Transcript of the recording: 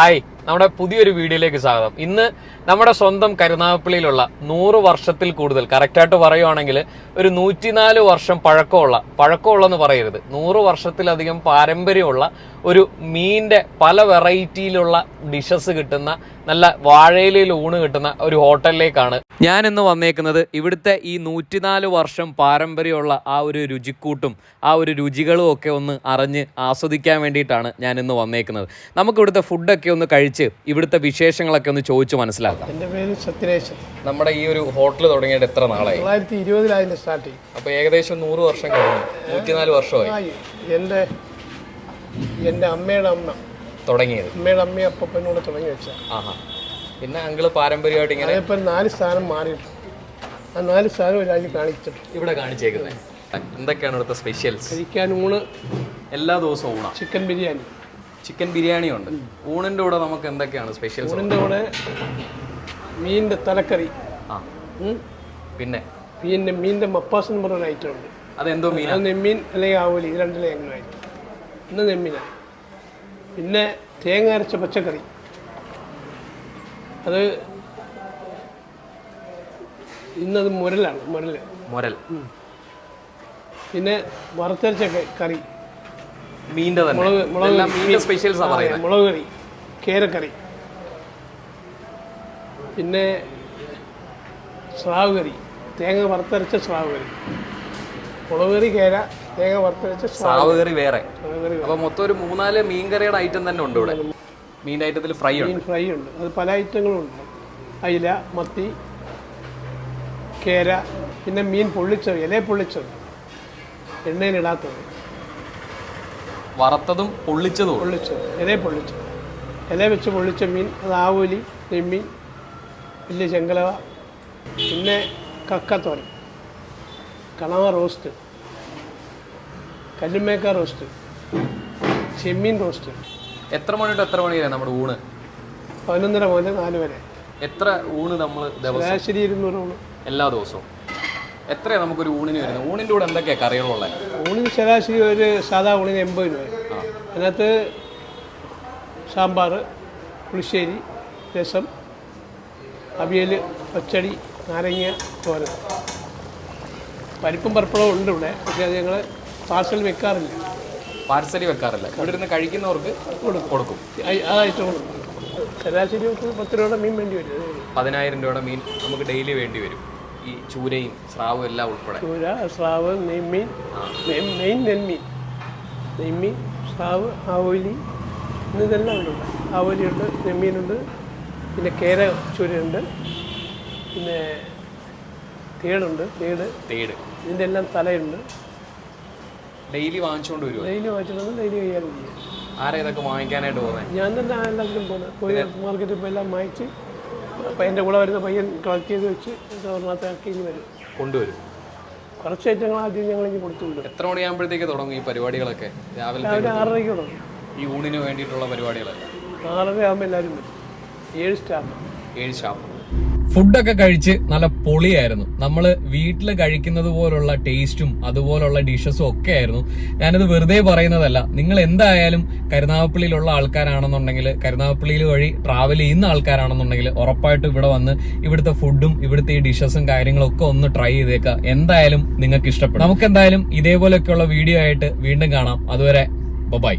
ภัย നമ്മുടെ പുതിയൊരു വീഡിയോയിലേക്ക് സ്വാഗതം. ഇന്ന് നമ്മുടെ സ്വന്തം കരുനാഗപ്പള്ളിയിലുള്ള നൂറ് വർഷത്തിൽ കൂടുതൽ കറക്റ്റായിട്ട് പറയുവാണെങ്കിൽ ഒരു നൂറ്റിനാല് വർഷം പഴക്കമുള്ള പഴക്കമുള്ളെന്ന് പറയരുത്. നൂറ് വർഷത്തിലധികം പാരമ്പര്യമുള്ള ഒരു മീന്റെ പല വെറൈറ്റിയിലുള്ള ഡിഷസ് കിട്ടുന്ന നല്ല വാഴയിലയിൽ ഊണ് കിട്ടുന്ന ഒരു ഹോട്ടലിലേക്കാണ് ഞാൻ ഇന്ന് വന്നേക്കുന്നത്. ഇവിടുത്തെ ഈ നൂറ്റിനാല് വർഷം പാരമ്പര്യമുള്ള ആ ഒരു രുചിക്കൂട്ടും ആ ഒരു രുചികളും ഒക്കെ ഒന്ന് അറിഞ്ഞ് ആസ്വദിക്കാൻ വേണ്ടിയിട്ടാണ് ഞാൻ ഇന്ന് വന്നേക്കുന്നത്. നമുക്ക് ഇവിടുത്തെ ഫുഡൊക്കെ ഒന്ന് കഴിച്ച് ഇവിടുത്തെ വിശേഷങ്ങളൊക്കെ ഒന്ന് ചോദിച്ചു മനസ്സിലാക്കാം. എന്റെ പേര് സത്യനേശൻ നമ്മുടെ ഈ ഒരു ഹോട്ടൽ തുടങ്ങിയത് എത്ര നാളായി? തൊള്ളായിരത്തി ഇരുപതിലായിരുന്നു സ്റ്റാർട്ട് ചെയ്യും അപ്പോൾ ഏകദേശം നൂറ് വർഷം കഴിഞ്ഞു. നൂറ്റിനാല് വർഷമായി. ആയി. എന്റെ എന്റെ അമ്മയുടെ അമ്മ. തുടങ്ങിയത്. അമ്മയുടെ അമ്മയും അപ്പനോട് തുടങ്ങി വെച്ച ആഹാ. പിന്നെ അങ്കിൾ പാരമ്പര്യമായിട്ട് ഇങ്ങനെ അതേപോലെ നാല് സ്ഥാനം മാറിയിട്ടുണ്ട് ആ നാല് സ്ഥാനം ഒരാഴ്ച കാണിച്ചിട്ടുണ്ട് ഇവിടെ കാണിച്ചേക്കുന്നത്. എന്തൊക്കെയാണ് ഇവിടുത്തെ സ്പെഷ്യൽസ് കഴിക്കാൻ ഊണ് എല്ലാ ദിവസവും ഊണാ? ചിക്കൻ ബിരിയാണി. ചിക്കൻ ബിരിയാണി ഉണ്ട് ഊണിന്റെ കൂടെ നമുക്ക് എന്തൊക്കെയാണ് സ്പെഷ്യൽ ഊണിന്റെ കൂടെ മീനിന്റെ തലക്കറി. ആ. പിന്നെ? പിന്നെ മീനിന്റെ മപ്പാസ് എന്ന് പറഞ്ഞ ഐറ്റം ഉണ്ട്. അതെന്തോ മീൻ നെമ്മീൻ അല്ലെങ്കിൽ ആവോലി ഇത് രണ്ടിലെ എങ്ങനെ ഐറ്റം ഇന്ന് നെമ്മീനാണ് പിന്നെ തേങ്ങ അരച്ച പച്ചക്കറി. അത് ഇന്നത് മുരലാണ് മുരൽ. മുരൽ പിന്നെ വറുത്തരച്ച കറി. മീന്റെ തന്നെ. മുളക് മീന്റെ സ്പെഷ്യൽസ് പറയുന്നത് മുളക് കറി. കേരക്കറി. പിന്നെ സ്രാവ് കറി. തേങ്ങ വറുത്തരച്ച സ്രാവ് കറി. മുളക് കറി കേര തേങ്ങ വറുത്തരച്ച സ്രാവ് കറി. വേറെ. അപ്പോൾ അപ്പൊ മൊത്തം ഒരു മൂന്നാൽ മീൻ കറിയുടെ ഐറ്റം തന്നെ ഉണ്ട് ഇവിടെ. മീൻ ഐറ്റത്തിൽ ഫ്രൈ ഉണ്ട്. മീൻ ഫ്രൈ ഉണ്ട്. അത് പല ഐറ്റങ്ങളും ഉണ്ട്. അയില മത്തി കേര പിന്നെ മീൻ പൊള്ളിച്ചത് ഇല പൊള്ളിച്ചത്. എണ്ണയിലിടാത്തത് വറുത്തതും പൊള്ളിച്ചതും. പൊള്ളിച്ചത്. ഇല പൊള്ളിച്ചു. ഇല വെച്ച് പൊള്ളിച്ച മീൻ അത് ആവൂലി നെമ്മീൻ വലിയ ചെങ്കലവ പിന്നെ കക്കത്തോരൻ കണവ റോസ്റ്റ് കല്ലുമേക്ക റോസ്റ്റ് ചെമ്മീൻ റോസ്റ്റ്. എത്ര മണി തൊട്ട് എത്ര മണി വരെ നമ്മുടെ ഊണ്? പതിനൊന്നര മുതൽ നാല് വരെ. എത്ര ഊണ് നമ്മൾ ശരാശരി ഇരുന്നൂറ് ഊണ്. എല്ലാ ദിവസവും? എത്രയാ നമുക്കൊരു ഊണിന് വരുന്നത്? ഊണിന്റെ കൂടെ എന്തൊക്കെയാണ് കറികളുള്ളത് ഊണിന് ശരാശരി ഒരു സാധാ ഊണിന് എൺപത് രൂപ. അതിനകത്ത് സാമ്പാർ പുളിശ്ശേരി രസം അവിയൽ പച്ചടി നാരങ്ങ തോരൻ. പരിപ്പും പർപ്പളവും ഉണ്ട് ഇവിടെ പക്ഷേ അത് ഞങ്ങൾ പാർസൽ വെക്കാറില്ല. പാർസൽ വെക്കാറില്ല. ഇവിടെ ഇരുന്ന് കഴിക്കുന്നവർക്ക് കൊടുക്കും. കൊടുക്കും. അതായിട്ട് കൊടുക്കും. ശരാശരി പത്ത് രൂപയുടെ മീൻ വേണ്ടി വരും. പതിനായിരം രൂപയുടെ മീൻ നമുക്ക് ഡെയിലി വേണ്ടി വരും. ഈ ചൂരയും സ്രാവും എല്ലാം ഉൾപ്പെടെ. ചൂര സ്രാവ് നെയ്മീൻ നെയ്- മെയിൻ നെന്മീൻ. നെയ്മീൻ സ്രാവ് ആവോലി ഇന്നിതെല്ലാം ഉണ്ട് ആവോലിയുണ്ട് നെമ്മീനുണ്ട് പിന്നെ കേര ചൂരയുണ്ട് പിന്നെ തേടുണ്ട് തേട്. തേട്. ഇതിന്റെ എല്ലാം തലയുണ്ട്. ഡെയിലി വാങ്ങിച്ചുകൊണ്ട് വരുമോ ഡെയിലി വാങ്ങിച്ചിട്ടുണ്ട് ഡെയിലി കൈകാര്യം ചെയ്യും. ആരാ ഇതൊക്കെ വാങ്ങിക്കാനായിട്ട് പോകുന്നത് ഞാൻ തന്നെ എല്ലാത്തിലും പോകുന്നത് മാർക്കറ്റിൽ പോയി എല്ലാം വാങ്ങിച്ച് എന്റെ കൂടെ വരുന്ന പയ്യൻ കളക്ട് ചെയ്ത് വെച്ച് ആക്കി ഇനി വരും. കൊണ്ടുവരും. കുറച്ച് ഐറ്റങ്ങൾ ആദ്യം ഞങ്ങൾ ഇനി കൊടുത്തുണ്ട് എത്ര മണിയാകുമ്പോഴത്തേക്ക് തുടങ്ങും ഈ പരിപാടികളൊക്കെ? രാവിലെ രാവിലെ ആറരയ്ക്ക് തുടങ്ങും. ഈ ഊണിന് വേണ്ടിയിട്ടുള്ള പരിപാടികളൊക്കെ? ആറര ആകുമ്പോൾ എല്ലാവരും വരും. ഏഴ് സ്റ്റാഫ്. ഏഴ് ഷാപ്പ് ഫുഡൊക്കെ കഴിച്ച് നല്ല പൊളിയായിരുന്നു. നമ്മൾ വീട്ടിൽ കഴിക്കുന്നത് പോലുള്ള ടേസ്റ്റും അതുപോലുള്ള ഡിഷസും ഒക്കെ ആയിരുന്നു. ഞാനിത് വെറുതെ പറയുന്നതല്ല. നിങ്ങൾ എന്തായാലും കരുനാഗപ്പള്ളിയിലുള്ള ആൾക്കാരാണെന്നുണ്ടെങ്കിൽ കരുനാഗപ്പള്ളിയിൽ വഴി ട്രാവൽ ചെയ്യുന്ന ആൾക്കാരാണെന്നുണ്ടെങ്കിൽ ഉറപ്പായിട്ടും ഇവിടെ വന്ന് ഇവിടുത്തെ ഫുഡും ഇവിടുത്തെ ഈ ഡിഷസും കാര്യങ്ങളും ഒക്കെ ഒന്ന് ട്രൈ ചെയ്തേക്കുക. എന്തായാലും നിങ്ങൾക്ക് ഇഷ്ടപ്പെടും. നമുക്ക് എന്തായാലും ഇതേപോലെയൊക്കെയുള്ള വീഡിയോ ആയിട്ട് വീണ്ടും കാണാം. അതുവരെ ബൈ